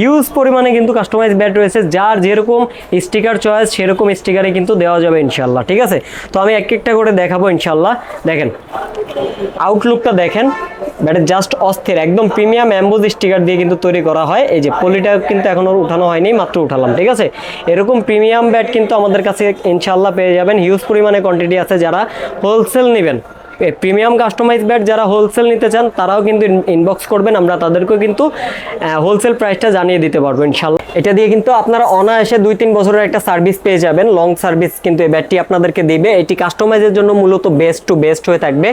Huge পরিমাণে কিন্তু customise bat রয়েছে, যার যেরকম স্টিকার চয়েস সেরকম স্টিকারে কিন্তু দেওয়া যাবে ইনশাল্লাহ ঠিক আছে? তো আমি এক একটা করে দেখাবো ইনশাল্লাহ দেখেন। আউটলুকটা দেখেন ব্যাটের জাস্ট অস্থির, একদম প্রিমিয়াম অ্যাম্বোজ স্টিকার দিয়ে কিন্তু তৈরি করা হয়। এই যে পলিটা কিন্তু এখনও উঠানো হয়নি, মাত্র উঠালাম, ঠিক আছে? এরকম প্রিমিয়াম ব্যাট কিন্তু আমাদের কাছে ইনশাল্লাহ পেয়ে যাবেন। হিউজ পরিমাণে কোয়ান্টিটি আছে যারা হোলসেল নেবেন। প্রিমিয়াম কাস্টমাইজ ব্যাট যারা হোলসেল নিতে চান, তারাও কিন্তু ইনবক্স করবেন। আমরা তাদেরকেও কিন্তু হোলসেল প্রাইসটা জানিয়ে দিতে পারব, ইনশাল্লাহ। এটা দিয়ে কিন্তু আপনারা অনায়াসে দুই তিন বছরের একটা সার্ভিস পেয়ে যাবেন। লং সার্ভিস কিন্তু এই ব্যাটটি আপনাদেরকে দিবে। এটি কাস্টমাইজের জন্য মূলত বেস্ট টু বেস্ট হয়ে থাকবে।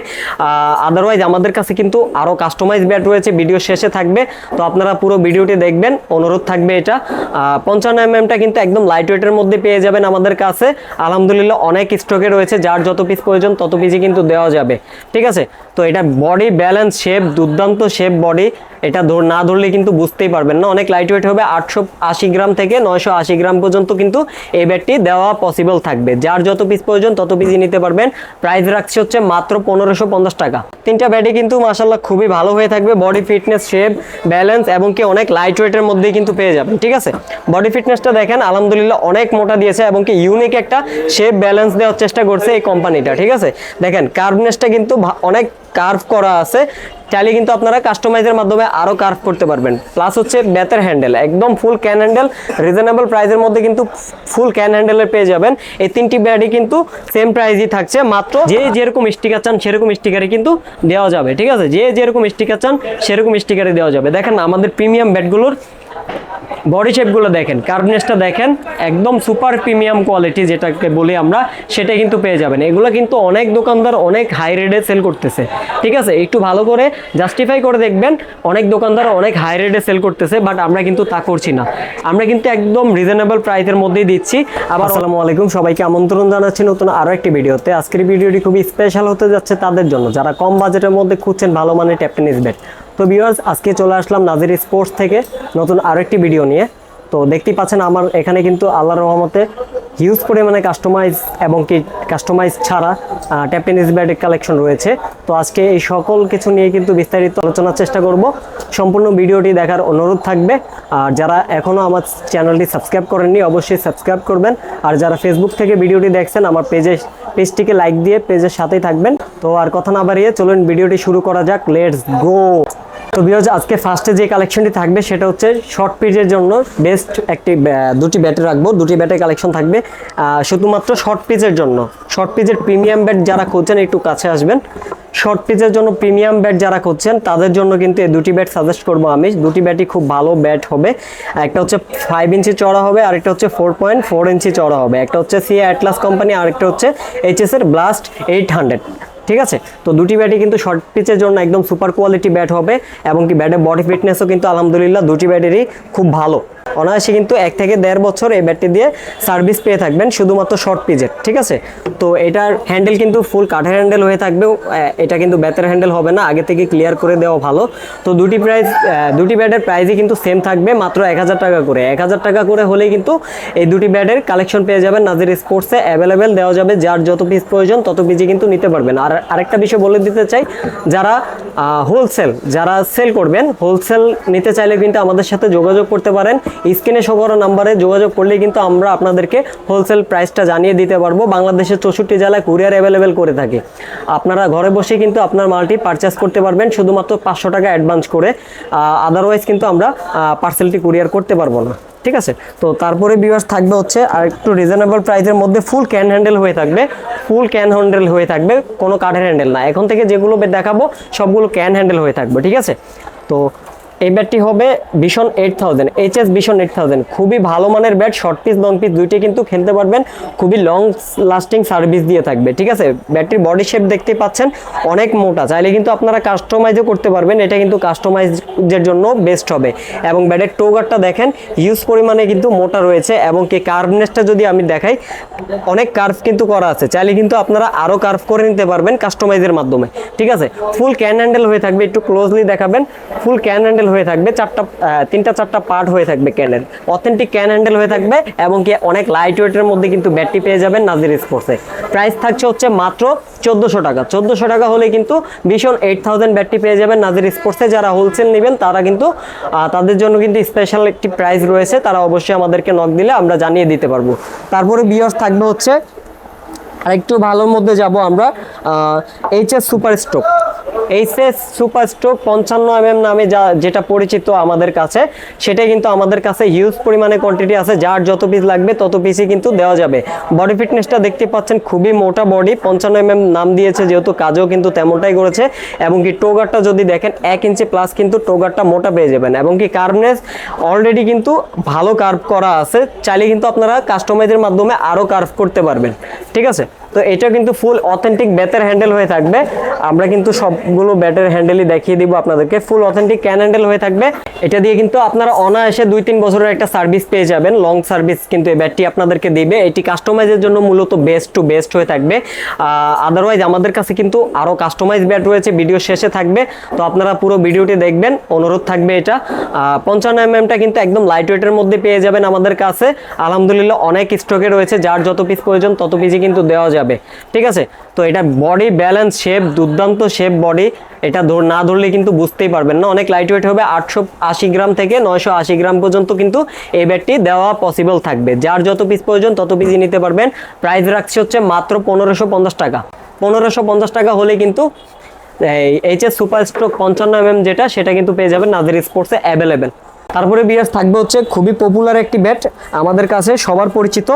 আদারওয়াইজ আমাদের কাছে কিন্তু আরও কাস্টমাইজ ব্যাট রয়েছে ভিডিও শেষে থাকবে। তো আপনারা পুরো ভিডিওটি দেখবেন, অনুরোধ থাকবে এটা। পঞ্চান্ন এমএমটা কিন্তু একদম লাইট ওয়েটের মধ্যে পেয়ে যাবেন আমাদের কাছে। আলহামদুলিল্লাহ অনেক স্টকে রয়েছে, যার যত পিস প্রয়োজন তত পিসই কিন্তু দেওয়া যাবে। ঠিক আছে? তো এটা বডি ব্যালেন্স শেপ দুর্দান্ত শেপ বডি এটা ধর না ধরলে কিন্তু বুঝতেই পারবেন না। অনেক লাইট ওয়েট হবে, আটশো আশি গ্রাম থেকে নয়শো আশি গ্রাম পর্যন্ত কিন্তু এই ব্যাটটি দেওয়া পসিবল থাকবে। যার যত পিস প্রয়োজন, তত পিসই নিতে পারবেন। প্রাইস রাখছি হচ্ছে মাত্র পনেরোশো পঞ্চাশ টাকা। তিনটা ব্যাটই কিন্তু মাসাল্লাহ খুবই ভালো হয়ে থাকবে। বডি ফিটনেস শেপ ব্যালেন্স এবং কি অনেক লাইট ওয়েটের মধ্যেই কিন্তু পেয়ে যাবেন, ঠিক আছে? বডি ফিটনেসটা দেখেন, আলহামদুলিল্লাহ অনেক মোটা দিয়েছে এবং কি ইউনিক একটা শেপ ব্যালেন্স দেওয়ার চেষ্টা করছে এই কোম্পানিটা ঠিক আছে? দেখেন কার্ভনেসটা কিন্তু অনেক কার্ভ করা আছে চাইলে কিন্তু আপনারা কাস্টমাইজের মাধ্যমে আরও কার্ভ করতে পারবেন। প্লাস হচ্ছে ব্যাতের হ্যান্ডেল একদম ফুল ক্যান হ্যান্ডেল রিজনেবল প্রাইসের মধ্যে কিন্তু ফুল ক্যান হ্যান্ডেলের পেয়ে যাবেন। এই তিনটি ব্যাডই কিন্তু সেম প্রাইসই থাকছে, মাত্র যে যেরকম স্টিকার চান সেরকম স্টিকারে কিন্তু দেওয়া যাবে, ঠিক আছে? যে যেরকম স্টিকার চান সেরকম স্টিকারে দেওয়া যাবে। দেখেন আমাদের প্রিমিয়াম ব্যাটগুলোর বডি শেপগুলো দেখেন কার্বনেসটা দেখেন, একদম সুপার প্রিমিয়াম কোয়ালিটি যেটাকে বলি আমরা, সেটা কিন্তু পেয়ে যাবেন। এগুলো কিন্তু অনেক দোকানদার অনেক হাই রেটে সেল করতেছে। ঠিক আছে? একটু ভালো করে জাস্টিফাই করে দেখবেন, অনেক দোকানদার অনেক হাই রেটে সেল করতেছে বাট আমরা কিন্তু তা করছি না। আমরা কিন্তু একদম রিজনেবল প্রাইসের মধ্যেই দিচ্ছি। আবার আসসালামু আলাইকুম, সবাইকে আমন্ত্রণ জানাচ্ছি নতুন আরও একটি ভিডিওতে। আজকের ভিডিওটি খুবই স্পেশাল হতে যাচ্ছে তাদের জন্য। যারা কম বাজেটের মধ্যে খুঁজছেন, ভালো মানের ট্যাপটেনিস ব্যাট তো ভিউয়ার্স আজকে চলে আসলাম নাজির স্পোর্টস থেকে নতুন আরেকটি ভিডিও নিয়ে। তো দেখতেই পাচ্ছেন আমার এখানে কিন্তু আল্লাহর রহমতে হিউজ পরিমাণে কাস্টমাইজ এবং কি কাস্টমাইজ ছাড়া ট্যাপটেনিস ব্যাটের কালেকশন রয়েছে। তো আজকে এই সকল কিছু নিয়ে কিন্তু বিস্তারিত আলোচনার চেষ্টা করব। সম্পূর্ণ ভিডিওটি দেখার অনুরোধ থাকবে। আর যারা এখনও আমার চ্যানেলটি সাবস্ক্রাইব করেননি, অবশ্যই সাবস্ক্রাইব করবেন। আর যারা ফেসবুক থেকে ভিডিওটি দেখছেন, আমার পেজে পেজটিকে লাইক দিয়ে পেজের সাথেই থাকবেন। তো আর কথা না বাড়িয়ে চলুন ভিডিওটি শুরু করা যাক। লেটস গো তো বিরজ আজকে ফার্স্টে যে কালেকশনটি থাকবে, সেটা হচ্ছে শর্ট পিচের জন্য বেস্ট একটি দুটি ব্যাটে রাখব। দুটি ব্যাটের কালেকশন থাকবে শুধুমাত্র শর্ট পিচের জন্য। শর্ট পিচের প্রিমিয়াম ব্যাট যারা খুঁজছেন, একটু কাছে আসবেন। শর্ট পিচের জন্য প্রিমিয়াম ব্যাট যারা খুঁজছেন, তাদের জন্য কিন্তু এই দুটি ব্যাট সাজেস্ট করব আমি। দুটি ব্যাটই খুব ভালো ব্যাট হবে। একটা হচ্ছে ফাইভ ইঞ্চি চড়া হবে, আর একটা হচ্ছে ফোর পয়েন্ট ফোর ইঞ্চি চড়া হবে। একটা হচ্ছে সি অ্যাটলাস কোম্পানি আর একটা হচ্ছে এইচএস এর ব্লাস্ট এইট হান্ড্রেড ঠিক আছে? তো দুটি ব্যাটই কিন্তু শর্ট পিচের জন্য একদম সুপার কোয়ালিটি ব্যাট হবে এবং কি ব্যাটের বডি ফিটনেসও কিন্তু আলহামদুলিল্লাহ দুটি ব্যাটেরই খুব ভালো। অনায়াসে কিন্তু এক থেকে দেড় বছর এই ব্যাটটি দিয়ে সার্ভিস পেয়ে থাকবেন, শুধুমাত্র শর্ট পিজের ঠিক আছে? তো এটার হ্যান্ডেল কিন্তু ফুল কাঠের হ্যান্ডেল হয়ে থাকবে এটা কিন্তু ব্যাটের হ্যান্ডেল হবে না, আগে থেকে ক্লিয়ার করে দেওয়া ভালো। তো দুটি প্রাইস দুটি ব্যাটের প্রাইসই কিন্তু সেম থাকবে, মাত্র এক হাজার টাকা করে। এক হাজার টাকা করে হলেই কিন্তু এই দুটি ব্যাটের কালেকশন পেয়ে যাবেন নাজির স্পোর্টসে অ্যাভেলেবেল দেওয়া যাবে যার যত পিস প্রয়োজন, তত পিসই কিন্তু নিতে পারবেন। আর আরেকটা বিষয় বলে দিতে চাই, যারা হোলসেল যারা সেল করবেন হোলসেল নিতে চাইলে কিন্তু আমাদের সাথে যোগাযোগ করতে পারেন। স্ক্রিনে শো করা নাম্বারে যোগাযোগ করলে কিন্তু আমরা আপনাদেরকে হোলসেল প্রাইসটা জানিয়ে দিতে পারব। বাংলাদেশের চৌষট্টি জেলায় কুরিয়ার অ্যাভেলেবেল করে থাকি। আপনারা ঘরে বসে কিন্তু আপনার মালটি পারচেস করতে পারবেন, শুধুমাত্র পাঁচশো টাকা অ্যাডভান্স করে। আদারওয়াইজ কিন্তু আমরা পার্সেলটি কুরিয়ার করতে পারব না। ঠিক আছে? তো তারপরে ভিউয়ার্স থাকবে হচ্ছে আর একটু রিজনেবল প্রাইসের মধ্যে ফুল ক্যান হ্যান্ডেল হয়ে থাকবে। ফুল ক্যান হ্যান্ডেল হয়ে থাকবে, কোনো কাঠের হ্যান্ডেল না। এখন থেকে যেগুলো দেখাবো, সবগুলো ক্যান হ্যান্ডেল হয়ে থাকবে। ঠিক আছে? তো এই ব্যাটটি হবে ভীষণ এইট থাউজেন্ড এইচএস ভীষণ এইট থাউজেন্ড খুবই ভালো মানের bat short piece long piece দুইটি কিন্তু খেলতে পারবেন। খুবই লং লাস্টিং সার্ভিস দিয়ে থাকবে, ঠিক আছে? ব্যাটটির বডি শেপ দেখতে পাচ্ছেন, অনেক মোটা। চাইলে কিন্তু আপনারা কাস্টমাইজও করতে পারবেন, এটা কিন্তু কাস্টমাইজের জন্য বেস্ট হবে। এবং ব্যাটের টোগারটা দেখেন হিউজ পরিমাণে কিন্তু মোটা রয়েছে এবং কি কার্ভনেসটা যদি আমি দেখাই, অনেক কার্ভ কিন্তু করা আছে। চাইলে কিন্তু আপনারা আরও কার্ভ করে নিতে পারবেন কাস্টমাইজের মাধ্যমে, ঠিক আছে? ফুল ক্যান হ্যান্ডেল হয়ে থাকবে, একটু ক্লোজলি দেখাবেন ফুল ক্যান হ্যান্ডেল হ্যান্ডেল হয়ে থাকবে, চারটা তিনটা, চারটা পার্ট হয়ে থাকবে ক্যানের অথেন্টিক ক্যান হ্যান্ডেল হয়ে থাকবে এবং কি অনেক লাইট ওয়েটের মধ্যে কিন্তু ব্যাটটি পেয়ে যাবেন নাজির স্পোর্টসে প্রাইস থাকছে হচ্ছে মাত্র চোদ্দোশো টাকা। চোদ্দোশো টাকা হলে কিন্তু ভীষণ এইট থাউজেন্ড ব্যাটটি পেয়ে যাবেন নাজির স্পোর্টসে যারা হোলসেল নেবেন, তারা কিন্তু তাদের জন্য কিন্তু স্পেশাল একটি প্রাইস রয়েছে। তারা অবশ্যই আমাদেরকে নক দিলে আমরা জানিয়ে দিতে পারব। তারপরে বিয়ার্স থাকবে হচ্ছে আর একটু ভালোর মধ্যে যাব আমরা H S super stroke H S super stroke পঞ্চান্ন এম এম নামে যা, যেটা পরিচিত আমাদের কাছে সেটা কিন্তু আমাদের কাছে হিউজ পরিমাণে কোয়ান্টিটি আছে। যার যত পিস লাগবে, তত পিসই কিন্তু দেওয়া যাবে। বডি ফিটনেসটা দেখতে পাচ্ছেন, খুবই মোটা বডি পঞ্চান্ন এম নাম দিয়েছে, যেহেতু কাজও কিন্তু তেমনটাই করেছে। এবং কি টোগারটা যদি দেখেন, এক ইঞ্চি প্লাস কিন্তু টোগারটা মোটা পেয়ে যাবেন। এবং কি কার্ভনেস অলরেডি কিন্তু ভালো কার্ভ করা আছে। চাইলে কিন্তু আপনারা কাস্টমাইজের মাধ্যমে আরও কার্ভ করতে পারবেন। ঠিক আছে? তো এটা কিন্তু ফুল অথেন্টিক ব্যাটের হ্যান্ডেল হয়ে থাকবে। আমরা কিন্তু সবগুলো ব্যাটের হ্যান্ডেলই দেখিয়ে দিব আপনাদেরকে। ফুল অথেন্টিক ক্যান হ্যান্ডেল হয়ে থাকবে। এটা দিয়ে কিন্তু আপনারা অনায়াসে দুই তিন বছরের একটা সার্ভিস পেয়ে যাবেন। লং সার্ভিস কিন্তু এই ব্যাটটি আপনাদেরকে দিবে। এটি কাস্টমাইজের জন্য মূলত বেস্ট টু বেস্ট হয়ে থাকবে। আদারওয়াইজ আমাদের কাছে কিন্তু আরও কাস্টমাইজ ব্যাট রয়েছে। ভিডিও শেষে থাকবে। তো আপনারা পুরো ভিডিওটি দেখবেন। অনুরোধ থাকবে এটা। পঞ্চান্ন এম এমএমটা কিন্তু একদম লাইট ওয়েটের মধ্যে পেয়ে যাবেন আমাদের কাছে। আলহামদুলিল্লাহ অনেক স্টকে রয়েছে। যার যত পিস প্রয়োজন তত পিসই কিন্তু দেওয়া যাবে। ঠিক আছে? তো এটা বডি ব্যালেন্স শেপ দুর্দান্ত শেপ বডি এটা ধর না ধরলে কিন্তু বুঝতেই পারবেন না। অনেক লাইট ওয়েট হবে, আটশো আশি গ্রাম থেকে নয়শো আশি গ্রাম পর্যন্ত কিন্তু এই ব্যাটটি দেওয়া পসিবল থাকবে। যার যত পিস প্রয়োজন তত পিসই নিতে পারবেন। প্রাইস রাখছে হচ্ছে মাত্র পনেরোশো পঞ্চাশ টাকা। পনেরোশো পঞ্চাশ টাকা হলে কিন্তু এইচ এস সুপার স্ট্রোক পঞ্চান্ন এম যেটা, সেটা কিন্তু পেয়ে যাবেন নাজির স্পোর্টসে অ্যাভেলেবেল তারপরে বিয়াস থাকবে হচ্ছে খুবই পপুলার একটি ব্যাট আমাদের কাছে, সবার পরিচিত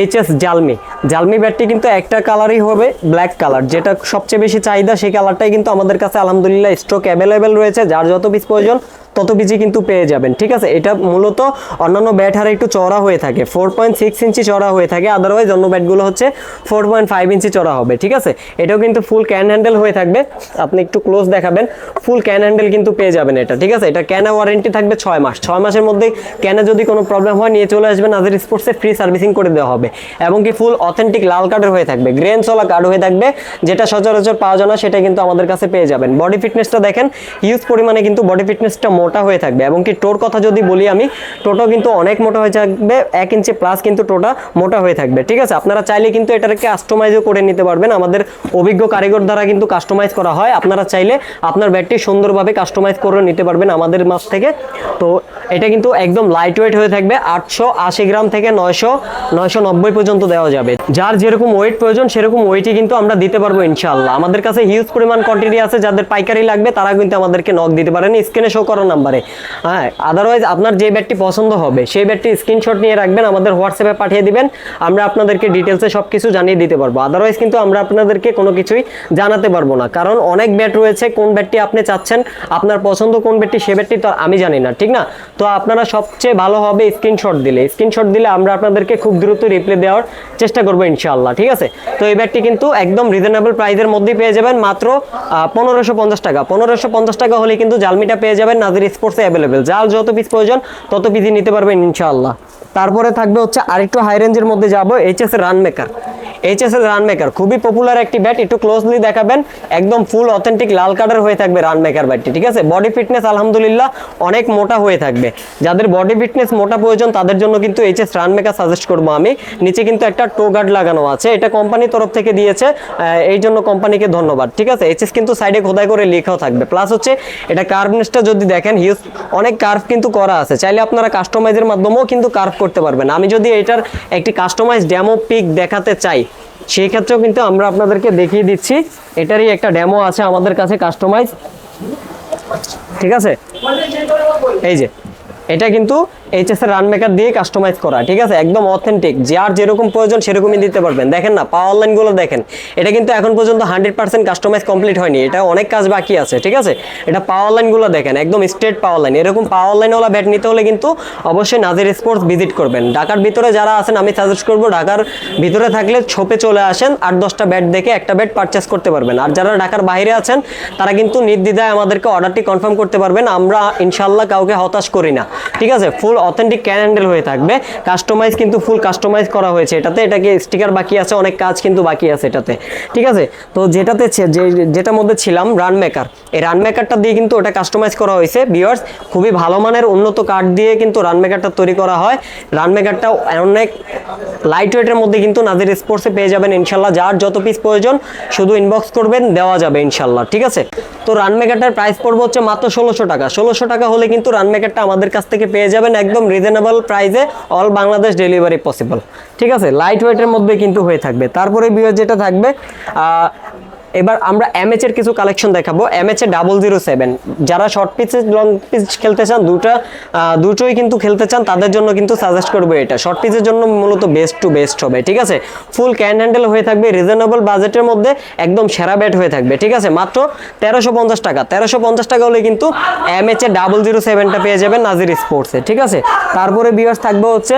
এইচ এস জালমি জালমি ব্যাটটি কিন্তু একটা কালারই হবে ব্ল্যাক কালার যেটা সবচেয়ে বেশি চাহিদা, সেই কালারটাই কিন্তু আমাদের কাছে আলহামদুলিল্লাহ স্টক অ্যাভেলেবেল রয়েছে, যার যত পিস প্রয়োজন তত পিজি কিন্তু পেয়ে যাবেন, ঠিক আছে? এটা মূলত অন্যান্য ব্যাট হারে একটু চড়া হয়ে থাকে ফোর পয়েন্ট সিক্স ইঞ্চি চড়া হয়ে থাকে আদারওয়াইজ অন্য ব্যাটগুলো হচ্ছে ফোর পয়েন্ট ফাইভ ইঞ্চি চড়া হবে, ঠিক আছে? এটাও কিন্তু ফুল ক্যান হ্যান্ডেল হয়ে থাকবে, আপনি একটু ক্লোজ দেখাবেন ফুল ক্যান হ্যান্ডেল কিন্তু পেয়ে যাবেন এটা, ঠিক আছে? এটা ক্যানে ওয়ারেন্টি থাকবে ছয় মাস, ছয় মাসের মধ্যে ক্যানে যদি কোনো প্রবলেম হয়, নিয়ে চলে আসবেন নাজির স্পোর্টসে ফ্রি সার্ভিসিং করে দেওয়া হবে, এবং কি ফুল অথেন্টিক লাল কার্ডের হয়ে থাকবে গ্রেন চলা কার্ড হয়ে থাকবে, যেটা সচরাচর পাওয়া যায় না, সেটা কিন্তু আমাদের কাছে পেয়ে যাবেন। বডি ফিটনেসটা দেখেন হিউজ পরিমাণে কিন্তু বডি ফিটনেসটা মোটা হয়ে থাকবে। এবং কি টোর কথা যদি বলি আমি, টোটো কিন্তু অনেক মোটা হয়ে থাকবে, এক ইঞ্চি প্লাস কিন্তু টোটা মোটা হয়ে থাকবে। ঠিক আছে? আপনারা চাইলে কিন্তু এটাকে কাস্টমাইজও করে নিতে পারবেন। আমাদের অভিজ্ঞ কারিগর দ্বারা কিন্তু কাস্টমাইজ করা হয়। আপনারা চাইলে আপনার ব্যাটটি সুন্দরভাবে কাস্টমাইজ করে নিতে পারবেন আমাদের মাছ থেকে। তো এটা কিন্তু একদম লাইট ওয়েট হয়ে থাকবে। আটশো আশি গ্রাম থেকে নয়শো নয়শো নব্বই পর্যন্ত দেওয়া যাবে। যার যেরকম ওয়েট প্রয়োজন, সেরকম ওয়েটই কিন্তু আমরা দিতে পারব ইনশাল্লাহ আমাদের কাছে হিউজ পরিমাণ কোয়ান্টিটি আছে। যাদের পাইকারি লাগবে তারা কিন্তু আমাদেরকে নক দিতে পারেন। স্ক্রিনে শো করার নাম্বারে। হ্যাঁ আদারওয়াইজ আপনার যে ব্যাটটি পছন্দ হবে, সেই ব্যাটটি স্ক্রিনশট নিয়ে রাখবেন, আমাদের হোয়াটসঅ্যাপে পাঠিয়ে দিবেন, আমরা আপনাদেরকে ডিটেলসে সব কিছু জানিয়ে দিতে পারব। আদারওয়াইজ কিন্তু আমরা আপনাদেরকে কোনো কিছুই জানাতে পারব না, কারণ অনেক ব্যাট রয়েছে, কোন ব্যাটটি আপনি চাচ্ছেন, আপনার পছন্দ কোন ব্যাটটি সে ব্যাটটি তো আমি জানি না, ঠিক না? তো আপনারা সবচেয়ে ভালো হবে স্ক্রিনশট দিলে। স্ক্রিনশট দিলে আমরা আপনাদেরকে খুব দ্রুত রিপ্লে দেওয়ার চেষ্টা করব ইনশাল্লাহ ঠিক আছে? তো এই ব্যাটটি কিন্তু একদম রিজনেবল প্রাইসের মধ্যেই পেয়ে যাবেন, মাত্র পনেরোশো পঞ্চাশ টাকা। পনেরোশো পঞ্চাশ টাকা হলে কিন্তু জালমিটা পেয়ে যাবেন, নাজির স্পোর্টসে অ্যাভেলেবেল যার যত পিস প্রয়োজন তত পিসই নিতে পারবেন ইনশাআল্লাহ। তারপরে থাকবে হচ্ছে আরেকটু হাই রেঞ্জের মধ্যে যাব এইচএস রান মেকার এইচএস এর রান মেকার খুবই পপুলার একটি ব্যাট একটু ক্লোজলি দেখাবেন। একদম ফুল অথেন্টিক লাল কার্ডের হয়ে থাকবে রান মেকার ব্যাটটি ঠিক আছে? বডি ফিটনেস আলহামদুলিল্লাহ, অনেক মোটা হয়ে থাকবে। যাদের বডি ফিটনেস মোটা প্রয়োজন, তাদের জন্য কিন্তু এইচএস রান মেকার সাজেস্ট করব আমি। নিচে কিন্তু একটা টো গার্ড লাগানো আছে। এটা কোম্পানির তরফ থেকে দিয়েছে। এই জন্য কোম্পানিকে ধন্যবাদ, ঠিক আছে? এইচএস কিন্তু সাইডে খোদাই করে লেখাও থাকবে। প্লাস হচ্ছে, এটা কার্ভনেসটা যদি দেখেন হিউজ অনেক কার্ভ কিন্তু করা আছে। চাইলে আপনারা কাস্টমাইজের মাধ্যমেও কিন্তু কার্ভ করতে পারবেন। আমি যদি এটার একটি কাস্টমাইজ ডেমো পিক দেখাতে চাই সেই ক্ষেত্রেও কিন্তু আমরা আপনাদেরকে দেখিয়ে দিচ্ছি, এটারই একটা ডেমো আছে আমাদের কাছে কাস্টমাইজ ঠিক আছে? এই যে, এটা কিন্তু এইচএস এর রান মেকার দিয়ে কাস্টমাইজ করা, ঠিক আছে? একদম অথেন্টিক যার যেরকম প্রয়োজন সেরকমই দিতে পারবেন। দেখেন না পাওয়ার লাইনগুলো দেখেন, এটা কিন্তু এখন পর্যন্ত হান্ড্রেড পার্সেন্ট কাস্টমাইজ কমপ্লিট হয়নি, এটা অনেক কাজ বাকি আছে, ঠিক আছে? এটা পাওয়ার লাইনগুলো দেখেন, একদম স্ট্রেট পাওয়ার লাইন এরকম পাওয়ার লাইনওয়ালা ব্যাট নিতে হলে কিন্তু অবশ্যই নাজির স্পোর্টস ভিজিট করবেন। ঢাকার ভিতরে যারা আছেন, আমি সাজেস্ট করব, ঢাকার ভিতরে থাকলে ছোপে চলে আসেন, আট দশটা ব্যাট দেখে একটা ব্যাট পারচেস করতে পারবেন। আর যারা ঢাকার বাইরে আছেন, তারা কিন্তু নির্দ্বিধায় আমাদেরকে অর্ডারটি কনফার্ম করতে পারবেন, আমরা ইনশাল্লাহ কাউকে হতাশ করি না, ঠিক আছে? ফুল অথেন্টিক ক্যান হ্যান্ডেল হয়ে থাকবে। কাস্টমাইজ কিন্তু ফুল কাস্টমাইজ করা হয়েছে এটাতে। এটাকে স্টিকার বাকি আছে, অনেক কাজ কিন্তু বাকি আছে এটাতে। ঠিক আছে? তো যেটাতে যে যেটার মধ্যে ছিলাম রান মেকার এই রান মেকারটা দিয়ে কিন্তু ওটা কাস্টমাইজ করা হয়েছে বিয়ার্স খুবই ভালো মানের উন্নত কাঠ দিয়ে কিন্তু রান মেকারটা তৈরি করা হয়। রান মেকারটা অনেক লাইট ওয়েটের মধ্যে কিন্তু নাজির স্পোর্টসে পেয়ে যাবেন ইনশাল্লাহ। যার যত পিস প্রয়োজন, শুধু ইনবক্স করবেন, দেওয়া যাবে ইনশাল্লাহ। ঠিক আছে? তো রান মেকারটার প্রাইস পড়বে হচ্ছে মাত্র ষোলোশো টাকা। ষোলোশো টাকা হলে কিন্তু রান মেকারটা আমাদের কাছ থেকে পেয়ে যাবেন একদম রিজনেবল প্রাইসে অল বাংলাদেশ ডেলিভারি পসিবল ঠিক আছে? লাইট ওয়েটের মধ্যে কিন্তু হয়ে থাকবে। তারপরে বিয়ার যেটা থাকবে এবার আমরা এমএচ এর কিছু কালেকশন দেখাবো। এমএচ এর ডাবল জিরো সেভেন যারা শর্ট পিচে লং পিচ খেলতে চান, দুটা দুটোই কিন্তু খেলতে চান, তাদের জন্য কিন্তু সাজেস্ট করব এটা। শর্ট পিচের জন্য মূলত বেস্ট টু বেস্ট হবে, ঠিক আছে? ফুল ক্যান হ্যান্ডেল হয়ে থাকবে রিজনেবল বাজেটের মধ্যে একদম সেরা ব্যাট হয়ে থাকবে, ঠিক আছে? মাত্র তেরোশো পঞ্চাশ টাকা। তেরোশো পঞ্চাশ টাকা হলে কিন্তু এমএচ এর ডাবল জিরো সেভেনটা পেয়ে যাবেন নাজির স্পোর্টসে ঠিক আছে? তারপরে বিয়ার্স থাকবে হচ্ছে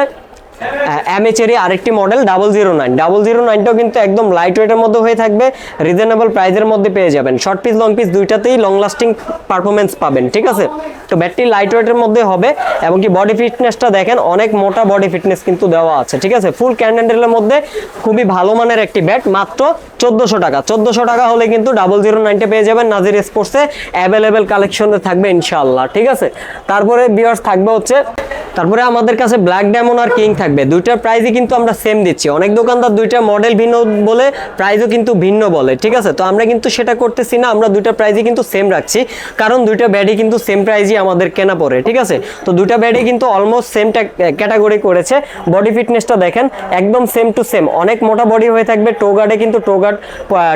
এমএচেরই আরেকটি model double zero nine double zero নাইনটাও কিন্তু একদম লাইট ওয়েটের মধ্যে হয়ে থাকবে রিজনেবল প্রাইসের মধ্যে পেয়ে যাবেন। শর্ট পিস লং পিস দুইটাতেই লং লাস্টিং পারফরমেন্স পাবেন, ঠিক আছে? তো ব্যাটটি লাইট ওয়েটের মধ্যে হবে, এবং কি বডি ফিটনেসটা দেখেন, অনেক মোটা বডি ফিটনেস কিন্তু দেওয়া আছে, ঠিক আছে? ফুল ক্যান্ডেন্ডেলের মধ্যে খুবই ভালো মানের একটি ব্যাট মাত্র চোদ্দোশো টাকা। চোদ্দোশো টাকা হলে কিন্তু ডাবল জিরো নাইনটা পেয়ে যাবেন নাজির স্পোর্টসে অ্যাভেলেবেল কালেকশনে থাকবে ইনশাআল্লাহ, ঠিক আছে? তারপরে বিয়ার্স থাকবে হচ্ছে, তারপরে আমাদের কাছে ব্ল্যাক ডায়মন্ড আর কিং থাকবে। দুইটার প্রাইসই কিন্তু আমরা সেম দিচ্ছি। অনেক দোকানদার দুইটা মডেল ভিন্ন বলে প্রাইসও কিন্তু ভিন্ন বলে, ঠিক আছে? তো আমরা কিন্তু সেটা করতেছি না, আমরা দুইটা প্রাইসই কিন্তু সেম রাখছি। কারণ দুইটা ব্যাডই কিন্তু সেম প্রাইসই আমাদের কেনা পড়ে, ঠিক আছে? তো দুইটা ব্যাডই কিন্তু অলমোস্ট সেম ক্যাটাগরি করেছে। বডি ফিটনেসটা দেখেন, একদম সেম টু সেম অনেক মোটা বডি হয়ে থাকবে টো গার্ডে কিন্তু টো গার্ড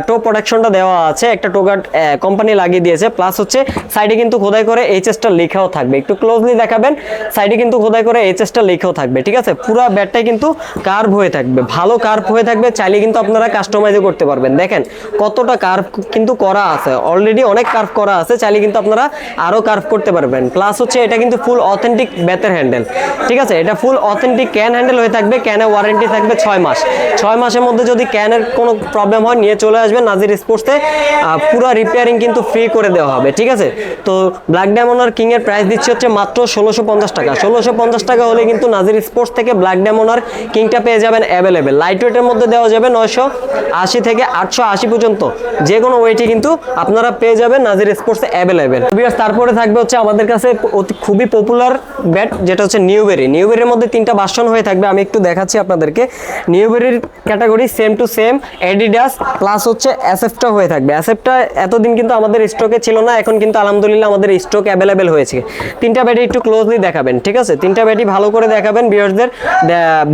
টো প্রোডাকশনটা দেওয়া আছে। একটা টো গার্ড কোম্পানি লাগিয়ে দিয়েছে। প্লাস হচ্ছে সাইডে কিন্তু খোদাই করে এইচএসটা লেখাও থাকবে। একটু ক্লোজলি দেখাবেন সাইডে কিন্তু খোদাই করে এইচএসটা লেখাও থাকবে, ঠিক আছে? পুরো ব্যাটটাই কিন্তু কার্ভ হয়ে থাকবে। ভালো কার্ভ হয়ে থাকবে, চাইলে কিন্তু আপনারা কাস্টমাইজও করতে পারবেন। দেখেন কতটা কার্ভ কিন্তু করা আছে। অলরেডি অনেক কার্ভ করা আছে, চাইলে কিন্তু আপনারা আরও কার্ভ করতে পারবেন। প্লাস হচ্ছে এটা কিন্তু ফুল অথেন্টিক ব্যাতের হ্যান্ডেল ঠিক আছে? এটা ফুল অথেন্টিক ক্যান হ্যান্ডেল হয়ে থাকবে ক্যানে ওয়ারেন্টি থাকবে ছয় মাস। ছয় মাসের মধ্যে যদি ক্যানের কোনো প্রবলেম হয়, নিয়ে চলে আসবেন নাজির স্পোর্টসে পুরো রিপেয়ারিং কিন্তু ফ্রি করে দেওয়া হবে। ঠিক আছে? তো ব্ল্যাক ডায়মন্ড আর কিং এর প্রাইস দিচ্ছে হচ্ছে মাত্র ষোলোশো টাকা। ষোলোশো টাকা হলে কিন্তু নাজির স্পোর্টস থেকে ব্ল্যাক ডায়মন্ড আর কিংটা পেয়ে যাবেন অ্যাভেলেবেল লাইট ওয়েটের মধ্যে দেওয়া যাবে নয়শো আশি থেকে আটশো আশি পর্যন্ত। যে কোনো ওয়েটে কিন্তু আপনারা পেয়ে যাবেন নাজির স্পোর্টসে অ্যাভেলেবেল তারপরে থাকবে হচ্ছে আমাদের কাছে খুবই পপুলার ব্যাট যেটা হচ্ছে নিউবেরি নিউবেরির মধ্যে তিনটা বাসন হয়ে থাকবে। আমি একটু দেখাচ্ছি আপনাদেরকে। নিউবেরির category same to same Adidas plus হচ্ছে অ্যাসেফটা হয়ে থাকবে। অ্যাসেফটা এতদিন কিন্তু আমাদের স্টকে ছিল না, এখন কিন্তু আলহামদুলিল্লাহ আমাদের স্টক অ্যাভেলেবেল হয়েছে। তিনটা ব্যাটে একটু ক্লোজলি দেখাবেন, ঠিক আছে? তিনটা ব্যাটি ভালো করে দেখাবেন বিয়ার্সদের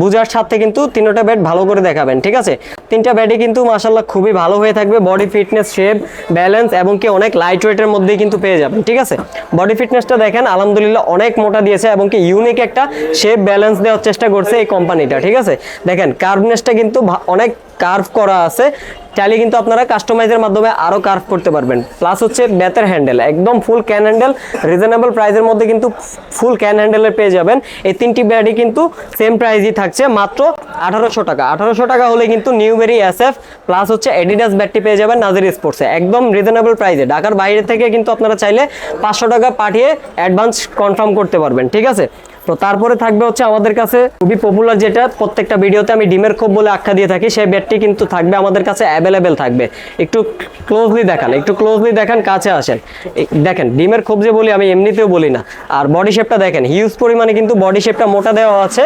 বুঝার সাথে কিন্তু তিনটা ব্যাট ভালো করে দেখাবেন, ঠিক আছে? তিনটা ব্যাটই কিন্তু মাসাল্লাহ খুবই ভালো হয়ে থাকবে বডি ফিটনেস শেপ ব্যালেন্স এবং কি অনেক লাইট ওয়েটের মধ্যেই কিন্তু পেয়ে যাবেন, ঠিক আছে? বডি ফিটনেসটা দেখেন, আলহামদুলিল্লাহ অনেক মোটা দিয়েছে এবং কি ইউনিক একটা শেপ ব্যালেন্স দেওয়ার চেষ্টা করছে এই কোম্পানিটা ঠিক আছে? দেখেন কার্ভনেসটা কিন্তু অনেক কার্ভ করা আছে, চাইলে কিন্তু আপনারা কাস্টমাইজের মাধ্যমে আরও কার্ভ করতে পারবেন। প্লাস হচ্ছে ব্যাতের হ্যান্ডেল একদম ফুল ক্যান হ্যান্ডেল রিজনেবল প্রাইসের মধ্যে কিন্তু ফুল ক্যান হ্যান্ডেলের পেয়ে যাবেন। এই তিনটি ব্যাডই কিন্তু সেম প্রাইসই থাকছে, মাত্র আঠারোশো টাকা। আঠারোশো টাকা হলে কিন্তু নিউবেরি এসএফ প্লাস হচ্ছে এডিডাস ব্যাটটি পেয়ে যাবেন নাজির স্পোর্টসে একদম রিজনেবল প্রাইসে ঢাকার বাইরে থেকে কিন্তু আপনারা চাইলে পাঁচশো টাকা পাঠিয়ে অ্যাডভান্স কনফার্ম করতে পারবেন, ঠিক আছে? তো তারপরে থাকবে হচ্ছে আমাদের কাছে খুবই পপুলার যেটা, প্রত্যেকটা ভিডিওতে আমি ডিমের খোপ বলে আখ্যা দিয়ে থাকি, সেই ব্যাটটি কিন্তু থাকবে, আমাদের কাছে অ্যাভেলেবেল থাকবে। একটু ক্লোজলি দেখান, একটু ক্লোজলি দেখান, কাছে আসেন। দেখেন, ডিমের খোপ যে বলি আমি এমনিতেও বলি না। আর বডি শেপটা দেখেন হিউজ পরিমাণে কিন্তু বডি শেপটা মোটা দেওয়া আছে,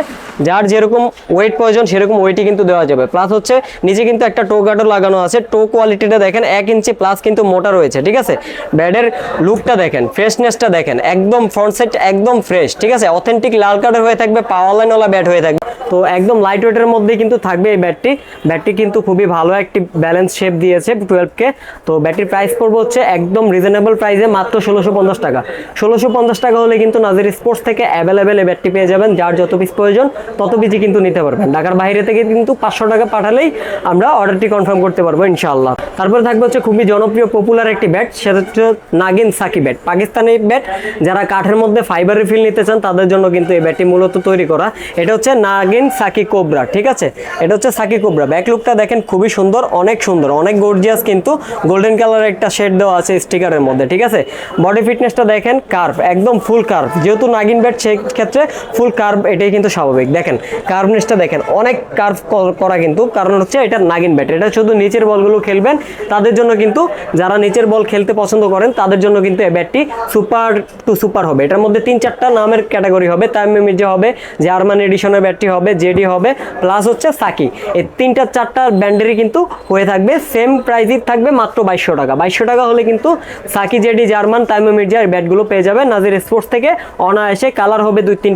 যার যেরকম ওয়েট প্রয়োজন, সেরকম ওয়েটই কিন্তু দেওয়া যাবে। প্লাস হচ্ছে, নিচে কিন্তু একটা টো গার্ডও লাগানো আছে টো কোয়ালিটিটা দেখেন, এক ইঞ্চি প্লাস কিন্তু মোটা রয়েছে, ঠিক আছে? ব্যাডের লুকটা দেখেন ফ্রেশনেসটা দেখেন, একদম ফ্রন্ট সাইড একদম ফ্রেশ ঠিক আছে? অথেন্টিক লাল কার্ডের হয়ে থাকবে পাওয়ার লাইনওয়ালা ব্যাট হয়ে থাকবে। তো একদম লাইট ওয়েটের মধ্যেই কিন্তু থাকবে এই ব্যাটটি ব্যাটটি কিন্তু খুবই ভালো একটি ব্যালেন্স শেপ দিয়েছে টুয়েলভকে তো ব্যাটটির প্রাইস পড়বে হচ্ছে একদম রিজনেবল প্রাইসে মাত্র ষোলোশো পঞ্চাশ টাকা। ষোলোশো পঞ্চাশ টাকা হলে কিন্তু নাজির স্পোর্টস থেকে অ্যাভেলেবেল এই ব্যাটটি পেয়ে যাবেন, যার যত পিস প্রয়োজন, তত পিসই কিন্তু নিতে পারবেন। ঢাকার বাইরে থেকে কিন্তু পাঁচশো টাকা পাঠালেই আমরা অর্ডারটি কনফার্ম করতে পারব ইনশাআল্লাহ। তারপরে থাকবে হচ্ছে খুবই জনপ্রিয় পপুলার একটি ব্যাট সেটা হচ্ছে নাগিন সাকি ব্যাট পাকিস্তানি ব্যাট যারা কাঠের মধ্যে ফাইবারের ফিল নিতে চান, তাদের জন্য কিন্তু এই ব্যাটটি মূলত তৈরি করা। এটা হচ্ছে নাগিন সাকি কোবরা, ঠিক আছে? এটা হচ্ছে সাকি কোবরা। ব্যাক লুকটা দেখেন খুবই সুন্দর, অনেক সুন্দর, অনেক গর্জিয়াস কিন্তু গোল্ডেন কালারের একটা শেড দেওয়া আছে স্টিকারের মধ্যে, ঠিক আছে? বডি ফিটনেসটা দেখেন কার্ভ একদম ফুল কার্ভ যেহেতু নাগিন ব্যাট ক্ষেত্রে ফুল কার্ভ এটাই কিন্তু স্বাভাবিক। দেখেন কার্ভনেসটা দেখেন, অনেক কার্ভ করা কিন্তু, কারণ হচ্ছে এটা নাগিন ব্যাট। এটা শুধু নিচের বলগুলো খেলবেন, তাদের জন্য কিন্তু যারা নিচের বল খেলতে পছন্দ করেন, তাদের জন্য কিন্তু এই ব্যাটটি সুপার টু সুপার হবে। এটার মধ্যে তিন চারটা নামের ক্যাটাগরি হবে। তাইমে মির্জা হবে জার্মান এডিশনের ব্যাটটি হবে জেডি হবে প্লাস হচ্ছে সাকি এই তিনটা, চারটা ব্র্যান্ডেরই কিন্তু হয়ে থাকবে সেম প্রাইসই থাকবে মাত্র বাইশশো টাকা। বাইশশো টাকা হলে কিন্তু সাকি জেডি জার্মান তাইমে মির্জা এই ব্যাটগুলো পেয়ে যাবে নাজির স্পোর্টস থেকে অনায়াসে কালার হবে দুই, তিন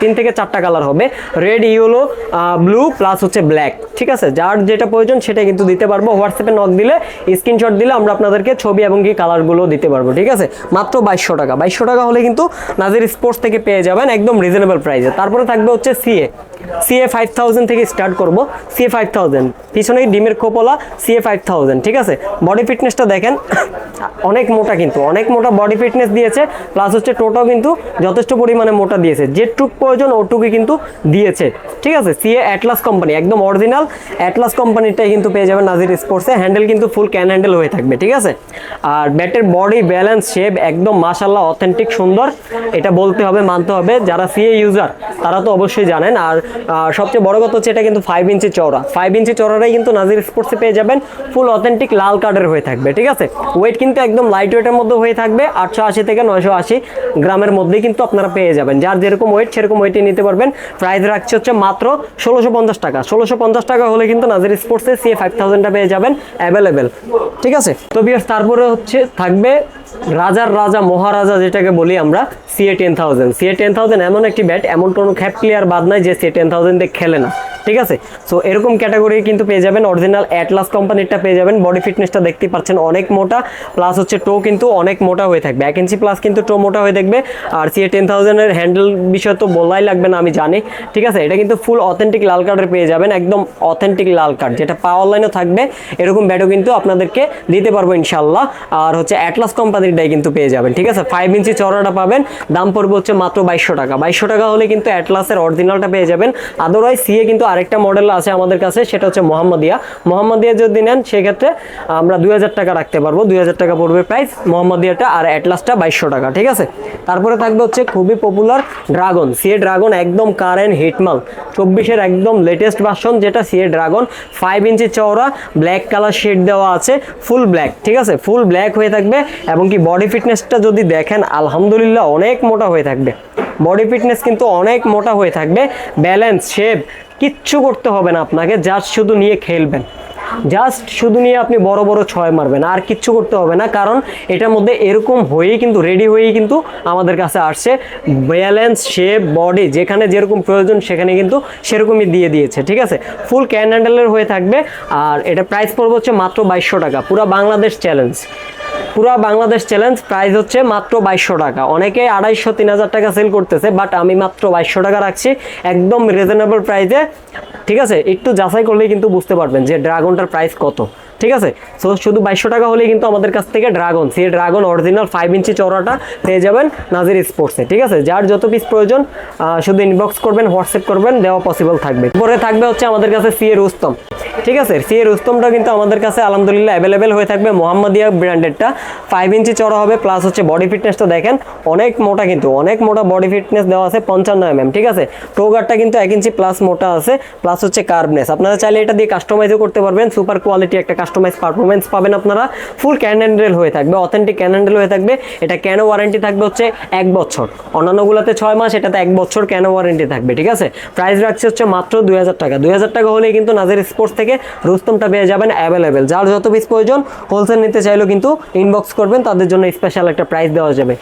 তিন থেকে চারটা কালার হবে। রেড ইয়েলো ব্লু প্লাস হচ্ছে ব্ল্যাক ঠিক আছে? যার যেটা প্রয়োজন সেটা কিন্তু দিতে পারব। হোয়াটসঅ্যাপে নক দিলে স্ক্রিনশট দিলে আমরা আপনাদেরকে ছবি এবং কি কালারগুলো দিতে পারব। ঠিক আছে? মাত্র বাইশশো টাকা। বাইশশো টাকা হলে কিন্তু নাজির স্পোর্টস থেকে পেয়ে যাবেন। একদম রিজনেবল প্রাইসে তারপরে থাকবে হচ্ছে সিএ সিএ ফাইভ থাউজেন্ড থেকে স্টার্ট করব। সিএ ফাইভ থাউজেন্ড পিছনেই ডিমের খোপলা, সিএ ফাইভ থাউজেন্ড ঠিক আছে? বডি ফিটনেসটা দেখেন, অনেক মোটা কিন্তু, অনেক মোটা বডি ফিটনেস দিয়েছে প্লাস হচ্ছে টোটাও কিন্তু যথেষ্ট পরিমাণে মোটা দিয়েছে। যেটুক প্রয়োজন ওটুকুই কিন্তু দিয়েছে, ঠিক আছে? সিএ অ্যাটলাস কোম্পানি একদম অরিজিনাল অ্যাটলাস কোম্পানিটাই কিন্তু পেয়ে যাবেন নাজির স্পোর্টসে হ্যান্ডেল কিন্তু ফুল ক্যান হ্যান্ডেল হয়ে থাকবে, ঠিক আছে? আর ব্যাটের বডি ব্যালেন্স শেপ একদম মাশাল্লাহ অথেন্টিক সুন্দর। এটা বলতে হবে, মানতে হবে, যারা সিএ ইউজার তারা তো অবশ্যই জানেন। আর সবচেয়ে বড় কথা হচ্ছে এটা কিন্তু ফাইভ ইঞ্চি চওড়া। ফাইভ ইঞ্চি চওড়াটাই কিন্তু নাজির স্পোর্টসে পেয়ে যাবেন ফুল অথেন্টিক লাল কার্ডের হয়ে থাকবে, ঠিক আছে? ওয়েট কিন্তু একদম লাইট ওয়েটের মধ্যে হয়ে থাকবে, আটশো আশি থেকে নয়শো আশি গ্রামের মধ্যেই কিন্তু আপনারা পেয়ে যাবেন। যার যেরকম ওয়েট সেরকম ওয়েটে নিতে পারবেন। প্রাইস রাখছে হচ্ছে মাত্র ষোলোশো পঞ্চাশ টাকা। ষোলোশো পঞ্চাশ টাকা হলে কিন্তু নাজির স্পোর্টসে সিএ ফাইভ থাউজেন্ডটা পেয়ে যাবেন অ্যাভেলেবেল ঠিক আছে? তো বিয়ার তারপরে হচ্ছে থাকবে রাজার রাজা, মহারাজা যেটাকে বলি আমরা CA ten thousand CA ten thousand এমন একটি ব্যাট এমন কোনো খ্যাপ প্লেয়ার বাদ নাই যে সিএ টেন থাউজেন্ডে খেলে না। ঠিক আছে? সো এরকম ক্যাটাগরি কিন্তু পেয়ে যাবেন। অরিজিনাল অ্যাটলাস কোম্পানিরটা পেয়ে যাবেন। বডি ফিটনেসটা দেখতে পাচ্ছেন অনেক মোটা। প্লাস হচ্ছে টো কিন্তু অনেক মোটা হয়ে থাকবে। এক ইঞ্চি প্লাস কিন্তু টো মোটা হয়ে দেখবে। আর সিএ টেন থাউজেন্ডের হ্যান্ডেল বিষয় তো বলাই লাগবে না, আমি জানি। ঠিক আছে? এটা কিন্তু ফুল অথেন্টিক লাল কার্ডের পেয়ে যাবেন। একদম অথেন্টিক লাল কার্ড যেটা পাওয়ার লাইনও থাকবে। এরকম ব্যাটও কিন্তু আপনাদেরকে দিতে পারব ইনশাল্লাহ আর হচ্ছে অ্যাটলাস কোম্পানিরটাই কিন্তু পেয়ে যাবেন। ঠিক আছে? ফাইভ ইঞ্চি চড়াটা পাবেন। দাম পড়বে হচ্ছে মাত্র বাইশশো টাকা। বাইশশো টাকা হলে কিন্তু অ্যাটলাসের অরিজিনালটা পেয়ে যাবেন। আদারওয়াইজ সিএ কিন্তু আরেকটা মডেল আছে আমাদের কাছে, সেটা হচ্ছে মোহাম্মদিয়া। মোহাম্মদিয়া যদি নেন, সেক্ষেত্রে আমরা দুই হাজার টাকা রাখতে পারব। দুই হাজার টাকা পড়বে প্রাইস মোহাম্মদিয়াটা আর অ্যাটলাসটা বাইশশো টাকা, ঠিক আছে? তারপরে থাকবে হচ্ছে খুবই পপুলার ড্রাগন সিএ ড্রাগন একদম কারেন্ট হিটমাল চব্বিশের একদম লেটেস্ট ভার্সন যেটা সিএ ড্রাগন ফাইভ ইঞ্চি চওড়া ব্ল্যাক কালার শেড দেওয়া আছে ফুল ব্ল্যাক ঠিক আছে? ফুল ব্ল্যাক হয়ে থাকবে এবং কি বডি ফিটনেসটা যদি দেখেন, আলহামদুলিল্লাহ অনেক মোটা হয়ে থাকবে। বডি ফিটনেস কিন্তু অনেক মোটা হয়ে থাকবে। ব্যালেন্স শেপ কিচ্ছু করতে হবে না আপনাকে জাস্ট শুধু নিয়ে খেলবেন। জাস্ট শুধু নিয়ে আপনি বড় বড় ছয় মারবেন, আর কিচ্ছু করতে হবে না, কারণ এটার মধ্যে এরকম হয়েই কিন্তু রেডি হয়েই কিন্তু আমাদের কাছে আসছে ব্যালেন্স শেপ বডি যেখানে যেরকম প্রয়োজন সেখানে কিন্তু সেরকমই দিয়ে দিয়েছে, ঠিক আছে? ফুল ক্যান হ্যান্ডেলের হয়ে থাকবে, আর এটা প্রাইস পড়বে হচ্ছে মাত্র বাইশশো টাকা, পুরো বাংলাদেশ চ্যালেঞ্জ পুরা বাংলাদেশ চ্যালেঞ্জ প্রাইস হচ্ছে মাত্র বাইশশো টাকা। অনেকে আড়াইশো তিন হাজার টাকা সেল করতেছে বাট আমি মাত্র বাইশশো টাকা রাখছি একদম রিজনেবল প্রাইসে ঠিক আছে? একটু যাচাই করলেই কিন্তু বুঝতে পারবেন যে ড্রাগনটার প্রাইস কত। ঠিক আছে? সো শুধু বাইশশো টাকা হলেই কিন্তু আমাদের কাছ থেকে ড্রাগন সে ড্রাগন অরিজিনাল ফাইভ ইঞ্চি চওড়াটা পেয়ে যাবেন নাজির স্পোর্টসে ঠিক আছে? যার যত পিস প্রয়োজন শুধু ইনবক্স করবেন হোয়াটসঅ্যাপ করবেন, দেওয়া পসিবল থাকবে। পরে থাকবে হচ্ছে আমাদের কাছে সিএ রুস্তম ঠিক আছে? সিএ রুস্তমটা কিন্তু আমাদের কাছে আলহামদুলিল্লাহ অ্যাভেলেবেল হয়ে থাকবে। মোহাম্মদিয়া ব্র্যান্ডেডটা ফাইভ ইঞ্চি চড়া হবে প্লাস হচ্ছে বডি ফিটনেসটা দেখেন, অনেক মোটা কিন্তু, অনেক মোটা বডি ফিটনেস দেওয়া আছে পঞ্চান্ন এম ঠিক আছে? টোগারটা কিন্তু এক ইঞ্চি প্লাস মোটা আছে প্লাস হচ্ছে কার্বনেস আপনারা চাইলে এটা দিয়ে কাস্টমাইজও করতে পারবেন সুপার কোয়ালিটি একটা কাস্টমাইজ পারফরমেন্স পাবেন আপনারা। ফুল ক্যান হয়ে থাকবে অথেন্টিক ক্যান হয়ে থাকবে। এটা কেন ওয়ারেন্টি থাকবে হচ্ছে এক বছর। অন্যান্যগুলোতে ছয় মাস, এটাতে এক বছর কেন ওয়ারেন্টি থাকবে, ঠিক আছে? প্রাইস রাখছে হচ্ছে মাত্র দুই হাজার টাকা। দুই হাজার টাকা হলেই কিন্তু নাজের স্পোর্টস থেকে রুস্তমটা পেয়ে যাবেন অ্যাভেলেবেল যার যত পিস প্রয়োজন হোলসেল নিতে চাইলেও কিন্তু ইনবক্স করবেন, তাদের জন্য স্পেশাল একটা প্রাইস দেওয়া যাবে।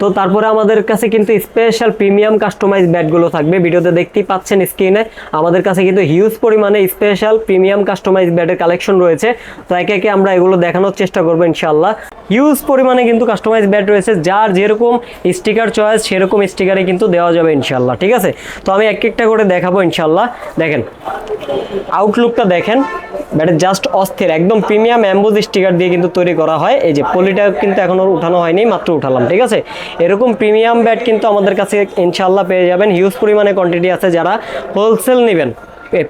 তো তারপরে আমাদের কাছে কিন্তু স্পেশাল প্রিমিয়াম কাস্টমাইজ ব্যাটগুলো থাকবে। ভিডিওতে দেখতেই পাচ্ছেন স্ক্রিনে আমাদের কাছে কিন্তু হিউজ পরিমাণে স্পেশাল প্রিমিয়াম কাস্টমাইজ ব্যাটের কালেকশন রয়েছে। তো একে একে আমরা এগুলো দেখানোর চেষ্টা করব ইনশাল্লাহ হিউজ পরিমাণে কিন্তু কাস্টমাইজ ব্যাট রয়েছে, যার যেরকম স্টিকার চয়েস সেরকম স্টিকারে কিন্তু দেওয়া যাবে ইনশাল্লাহ ঠিক আছে? তো আমি এক একটা করে দেখাবো ইনশাল্লাহ দেখেন আউটলুকটা দেখেন ব্যাটের জাস্ট অস্থির, একদম প্রিমিয়াম অ্যাম্বুজ স্টিকার দিয়ে কিন্তু তৈরি করা হয়। এই যে পলিটা কিন্তু এখনও উঠানো হয়নি, মাত্র উঠালাম, ঠিক আছে? এরকম প্রিমিয়াম ব্যাট কিন্তু আমাদের কাছে ইনশাল্লাহ পেয়ে যাবেন। হিউজ পরিমাণে কোয়ান্টিটি আছে যারা হোলসেল নেবেন।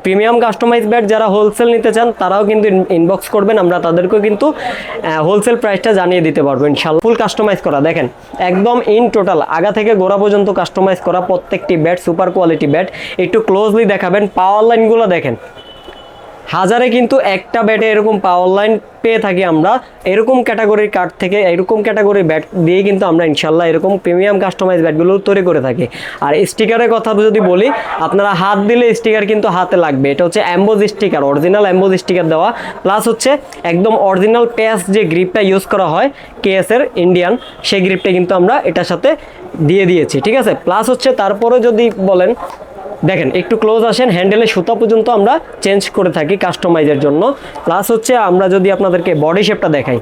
প্রিমিয়াম কাস্টমাইজ ব্যাট যারা হোলসেল নিতে চান, তারাও কিন্তু ইনবক্স করবেন। আমরা তাদেরকেও কিন্তু হোলসেল প্রাইসটা জানিয়ে দিতে পারব ইনশাল্লাহ ফুল কাস্টমাইজ করা। দেখেন, একদম ইন টোটাল আগা থেকে গোড়া পর্যন্ত কাস্টমাইজ করা প্রত্যেকটি ব্যাট সুপার কোয়ালিটি ব্যাট একটু ক্লোজলি দেখাবেন পাওয়ার লাইনগুলো দেখেন। হাজারে কিন্তু একটা ব্যাটে এরকম পাওয়ার লাইন পেয়ে থাকি আমরা। এরকম ক্যাটাগরির কার্ড থেকে এরকম ক্যাটাগরির ব্যাট দিয়ে কিন্তু আমরা ইনশাল্লাহ এরকম প্রিমিয়াম কাস্টমাইজ ব্যাটগুলো তৈরি করে থাকি। আর স্টিকারের কথা যদি বলি, আপনারা হাত দিলে স্টিকার কিন্তু হাতে লাগবে। এটা হচ্ছে emboss sticker original emboss sticker দেওয়া। প্লাস হচ্ছে একদম অরিজিনাল প্যাস যে গ্রিপটা ইউজ করা হয় কেএসের ইন্ডিয়ান সেই গ্রিপটা কিন্তু আমরা এটার সাথে দিয়ে দিয়েছি, ঠিক আছে? প্লাস হচ্ছে তারপরে যদি বলেন দেখেন, একটু ক্লোজ আসেন হ্যান্ডেলের সুতা পর্যন্ত আমরা চেঞ্জ করে থাকি কাস্টমাইজের জন্য। প্লাস হচ্ছে আমরা যদি আপনাদেরকে বডি শেপটা দেখাই,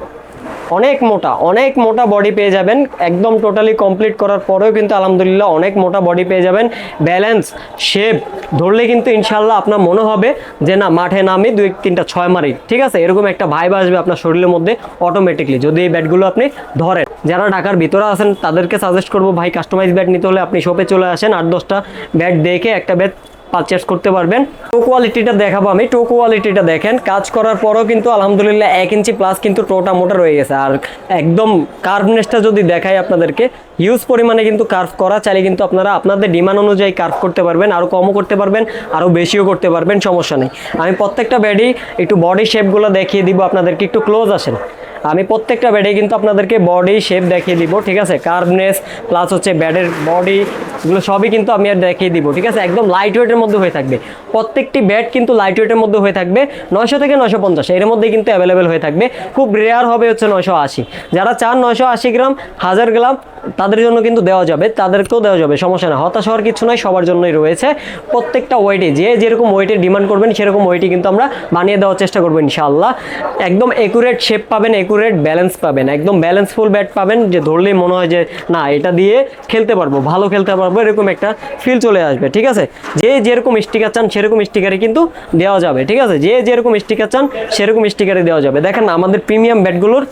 অনেক মোটা অনেক মোটা বডি পেয়ে যাবেন। একদম টোটালি কমপ্লিট করার পরেও কিন্তু আলহামদুলিল্লাহ অনেক মোটা বডি পেয়ে যাবেন। ব্যালেন্স শেপ ধরলে কিন্তু ইনশাল্লাহ আপনার মনে হবে যে না, মাঠে নামি দুই, তিনটা, ছয় মারি। ঠিক আছে? এরকম একটা ভাইব আসবে আপনার শরীরের মধ্যে অটোমেটিকলি যদি এই ব্যাটগুলো আপনি ধরেন যারা ঢাকার ভিতরে আছেন, তাদেরকে সাজেস্ট করব, ভাই কাস্টমাইজ ব্যাট নিতে হলে আপনি শপে চলে আসেন, আট দশটা ব্যাট দেখে একটা ব্যাট পারচেস করতে পারবেন। টো কোয়ালিটিটা দেখাবো আমি। টো কোয়ালিটিটা দেখেন, কাজ করার পরও কিন্তু আলহামদুলিল্লাহ এক ইঞ্চি প্লাস কিন্তু টোটা মোটা রয়ে গেছে। আর একদম কার্ভনেসটা যদি দেখাই আপনাদেরকে হিউজ পরিমাণে কিন্তু কার্ভ করা, চাইলে কিন্তু আপনারা আপনাদের ডিমান্ড অনুযায়ী কার্ভ করতে পারবেন আরও কমও করতে পারবেন আরও বেশিও করতে পারবেন, সমস্যা নেই। আমি প্রত্যেকটা ব্যাডি একটু বডি শেপগুলো দেখিয়ে দিব, আপনাদেরকে একটু ক্লোজ আসেন। আমি প্রত্যেকটা ব্যাডে কিন্তু আপনাদেরকে বডি শেপ দেখিয়ে দিব, ঠিক আছে? কার্ভনেস প্লাস হচ্ছে ব্যাডের বডি এগুলো সবই কিন্তু আমি আর দেখিয়ে দিব, ঠিক আছে? একদম লাইট ওয়েটের মধ্যে হয়ে থাকবে। প্রত্যেকটি ব্যাট কিন্তু লাইট ওয়েটের মধ্যে হয়ে থাকবে, নয়শো থেকে নয়শো পঞ্চাশ, এর মধ্যে কিন্তু অ্যাভেলেবেল হয়ে থাকবে। খুব রেয়ার হবে হচ্ছে নয়শো আশি। যারা চান নয়শো আশি গ্রাম, হাজার গ্রাম তাদের জন্য কিন্তু দেওয়া যাবে, তাদেরকেও দেওয়া যাবে, সমস্যা না। হতাশ হওয়ার কিছু নয় সবার জন্যই রয়েছে। প্রত্যেকটা ওয়েটে যে যেরকম ওয়েটের ডিমান্ড করবেন, সেরকম ওয়েটই কিন্তু আমরা বানিয়ে দেওয়ার চেষ্টা করব, ইনশাআল্লাহ। একদম একুরেট শেপ পাবেন একুরেট ব্যালেন্স পাবেন, একদম ব্যালেন্সফুল ব্যাট পাবেন, যে ধরলেই মনে হয় যে, না, এটা দিয়ে খেলতে পারব, ভালো খেলতে পারব, এরকম একটা ফিল চলে আসবে, ঠিক আছে? যে যেরকম স্টিকার চান, সেরকম স্টিকারে কিন্তু দেওয়া যাবে, ঠিক আছে? যে যেরকম স্টিকার চান, সেরকম স্টিকারে দেওয়া যাবে। দেখেন আমাদের প্রিমিয়াম ব্যাটগুলোর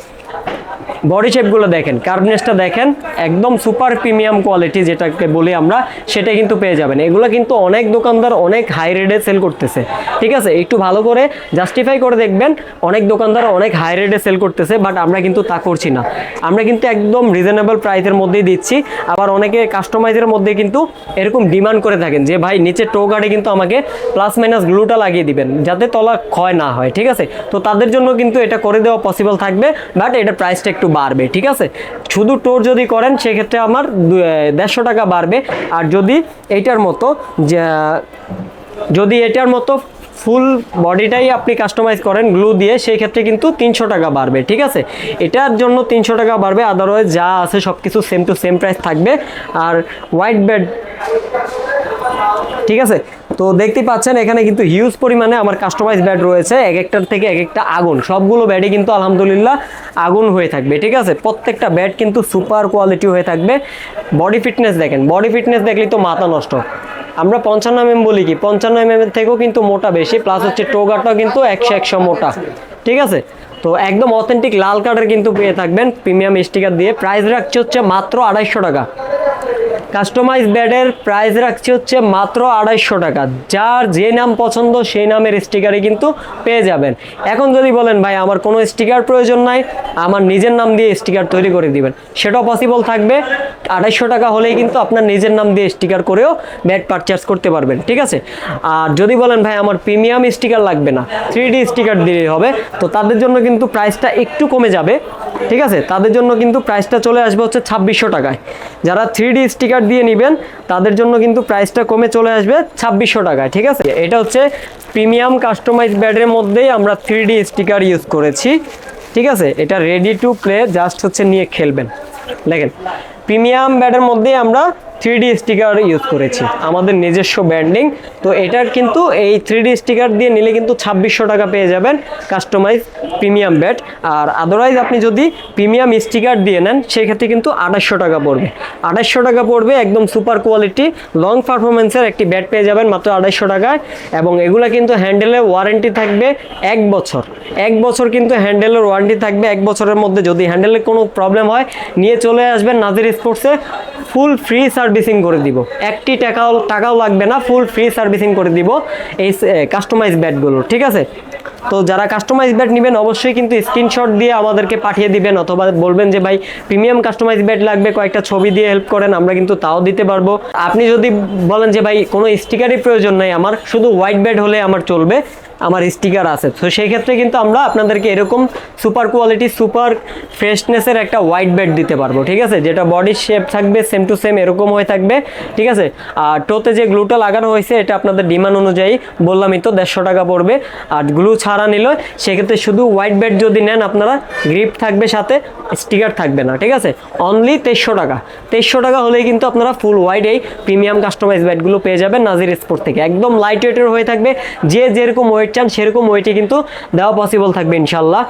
বডি শেপগুলো দেখেন কার্বনেসটা দেখেন, একদম সুপার প্রিমিয়াম কোয়ালিটি যেটাকে বলি আমরা সেটা কিন্তু পেয়ে যাবেন। এগুলো কিন্তু অনেক দোকানদার অনেক হাই রেটে সেল করতেছে। ঠিক আছে? একটু ভালো করে জাস্টিফাই করে দেখবেন, অনেক দোকানদার অনেক হাই রেটে সেল করতেছে বাট আমরা কিন্তু তা করছি না। আমরা কিন্তু একদম রিজনেবল প্রাইসের মধ্যেই দিচ্ছি, আবার অনেকে কাস্টমাইজের মধ্যে কিন্তু এরকম ডিমান্ড করে থাকেন যে, ভাই, নিচে টো গার্ডে কিন্তু আমাকে প্লাস মাইনাস গ্লুটা লাগিয়ে দিবেন, যাতে তলা ক্ষয় না হয়। ঠিক আছে? তো তাদের জন্য কিন্তু এটা করে দেওয়া পসিবল থাকবে বাট এটা প্রাইসটা একটু বাড়বে, ঠিক আছে? শুধু টোর যদি করেন, সেক্ষেত্রে আমার দেড়শো টাকা বাড়বে। আর যদি এইটার মতো যদি এটার মতো ফুল বডিটাই আপনি কাস্টমাইজ করেন গ্লু দিয়ে সেই ক্ষেত্রে কিন্তু তিনশো টাকা বাড়বে, ঠিক আছে? এটার জন্য তিনশো টাকা বাড়বে আদারওয়াইজ যা আছে সব কিছু সেম টু সেম প্রাইস থাকবে। আর হোয়াইট বেড ঠিক আছে? তো দেখতে পাচ্ছেন, এখানে কিন্তু হিউজ পরিমাণে আমার কাস্টমাইজ ব্যাড রয়েছে, এক একটার থেকে এক একটা আগুন। সবগুলো ব্যাডই কিন্তু আলহামদুলিল্লাহ আগুন হয়ে থাকবে, ঠিক আছে? প্রত্যেকটা ব্যাড কিন্তু সুপার কোয়ালিটি হয়ে থাকবে। বডি ফিটনেস দেখেন বডি ফিটনেস দেখলেই তো মাথা নষ্ট। আমরা পঞ্চান্ন এম বলি কি? পঞ্চান্ন এম এর থেকেও কিন্তু মোটা বেশি প্লাস হচ্ছে টোগারটাও কিন্তু একশো একশো মোটা, ঠিক আছে? তো একদম অথেন্টিক লাল কার্ডের কিন্তু পেয়ে থাকবেন প্রিমিয়াম স্টিকার দিয়ে। প্রাইস রাখছে হচ্ছে মাত্র আড়াইশো টাকা। কাস্টমাইজ ব্যাডের প্রাইস রাখছি হচ্ছে মাত্র আড়াইশো টাকা। যার যে নাম পছন্দ সেই নামের স্টিকারই কিন্তু পেয়ে যাবেন। এখন যদি বলেন, ভাই, আমার কোনো স্টিকার প্রয়োজন নাই, আমার নিজের নাম দিয়ে স্টিকার তৈরি করে দিবেন। সেটাও পসিবল থাকবে। আড়াইশো টাকা হলেই কিন্তু আপনার নিজের নাম দিয়ে স্টিকার করেও ব্যাড পারচেস করতে পারবেন, ঠিক আছে? আর যদি বলেন, ভাই, আমার প্রিমিয়াম স্টিকার লাগবে না। থ্রি স্টিকার দিলেই হবে। তো তাদের জন্য কিন্তু প্রাইসটা একটু কমে যাবে। ঠিক আছে? তাদের জন্য কিন্তু প্রাইসটা চলে আসবে হচ্ছে ছাব্বিশশো টাকায়। যারা থ্রি স্টিকার দিয়ে নেবেন, তাদের জন্য কিন্তু প্রাইসটা কমে চলে আসবে ছাব্বিশশো টাকায়, ঠিক আছে? এটা হচ্ছে প্রিমিয়াম কাস্টমাইজ ব্যাডের মধ্যেই আমরা থ্রি স্টিকার ইউজ করেছি, ঠিক আছে? এটা রেডি টু প্লে জাস্ট হচ্ছে নিয়ে খেলবেন। দেখেন প্রিমিয়াম ব্যাডের মধ্যেই আমরা থ্রি ডি স্টিকার ইউজ করেছি। আমাদের নিজস্ব ব্র্যান্ডিং। তো এটার কিন্তু এই থ্রি ডি স্টিকার দিয়ে নিলে কিন্তু ছাব্বিশশো টাকা পেয়ে যাবেন কাস্টমাইজ প্রিমিয়াম ব্যাট আর আদারওয়াইজ আপনি যদি প্রিমিয়াম স্টিকার দিয়ে নেন, সেক্ষেত্রে কিন্তু আঠাশশো টাকা পড়বে। আঠাশশো টাকা পড়বে, একদম সুপার কোয়ালিটি লং পারফরমেন্সের একটি ব্যাট পেয়ে যাবেন মাত্র আড়াইশো টাকায়। এবং এগুলো কিন্তু হ্যান্ডেলের ওয়ারেন্টি থাকবে এক বছর। এক বছর কিন্তু হ্যান্ডেলের ওয়ারেন্টি থাকবে। এক বছরের মধ্যে যদি হ্যান্ডেলের কোনো প্রবলেম হয়, নিয়ে চলে আসবেন নাজির স্পোর্টসে ফুল ফ্রি সার্ভিসিং করে দিব। একটি টাকাও টাকাও লাগবে না ফুল ফ্রি সার্ভিসিং করে দিব এই কাস্টমাইজ ব্যাটগুলো ঠিক আছে? তো যারা কাস্টমাইজ ব্যাট নেবেন, অবশ্যই কিন্তু স্ক্রিনশট দিয়ে আমাদেরকে পাঠিয়ে দিবেন, অথবা বলবেন যে, ভাই প্রিমিয়াম কাস্টমাইজ ব্যাট লাগবে, কয়েকটা ছবি দিয়ে হেল্প করেন, আমরা কিন্তু তাও দিতে পারব। আপনি যদি বলেন যে, ভাই, কোনো স্টিকারই প্রয়োজন নাই, আমার, শুধু হোয়াইট ব্যাট হলে আমার চলবে। আমার স্টিকার আছে। তো সেই ক্ষেত্রে কিন্তু আমরা আপনাদেরকে এরকম সুপার কোয়ালিটি সুপার ফ্রেশনেসের একটা হোয়াইট ব্যাট দিতে পারব, ঠিক আছে? যেটা বডির শেপ থাকবে সেম টু সেম এরকম হয়ে থাকবে, ঠিক আছে? আর টোতে যে গ্লুটা লাগানো হয়েছে, এটা আপনাদের ডিমান্ড অনুযায়ী বললামই তো, দেড়শো টাকা পড়বে। আর গ্লু ছাড়া নিল সেক্ষেত্রে শুধু হোয়াইট ব্যাট যদি নেন, আপনারা গ্রিপ থাকবে সাথে স্টিকার থাকবে না, ঠিক আছে? অনলি তেইশশো টাকা। তেইশশো টাকা হলেই কিন্তু আপনারা ফুল হোয়াইট এই প্রিমিয়াম কাস্টমাইজ ব্যাটগুলো পেয়ে যাবেন নাজির স্পোর্ট থেকে। একদম লাইট ওয়েটের হয়ে থাকবে, যে যেরকম ওয়েট চান সেরকম ওয়েটে কিন্তু দেওয়া পসিবল থাকবে ইনশাল্লাহ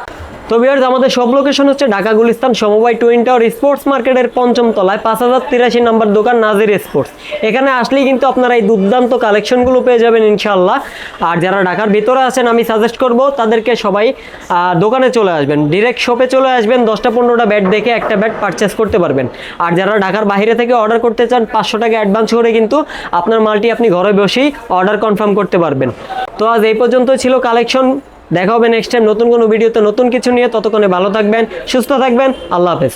তো বিয়ার্স আমাদের সব লোকেশন হচ্ছে ঢাকা গুলিস্তান সমবায় টুইন টাওয়ার স্পোর্টস মার্কেটের পঞ্চম তলায়, পাঁচ হাজার তিরাশি নম্বর দোকান নাজির স্পোর্টস এখানে আসলেই কিন্তু আপনারা এই দুর্দান্ত কালেকশনগুলো পেয়ে যাবেন ইনশাল্লাহ আর যারা ঢাকার ভিতরে আছেন, আমি সাজেস্ট করব তাদেরকে সবাই দোকানে চলে আসবেন। ডিরেক্ট শপে চলে আসবেন, দশটা পনেরোটা ব্যাট দেখে একটা ব্যাট পারচেস করতে পারবেন। আর যারা ঢাকার বাইরে থেকে অর্ডার করতে চান, পাঁচশো টাকা অ্যাডভান্স করে কিন্তু আপনার মালটি আপনি ঘরে বসেই অর্ডার কনফার্ম করতে পারবেন। তো আজ এই পর্যন্ত ছিল কালেকশন দেখা হবে নেক্সট টাইম নতুন কোনো ভিডিওতে নতুন কিছু নিয়ে, ততক্ষণে ভালো থাকবেন, সুস্থ থাকবেন, আল্লাহ হাফেজ।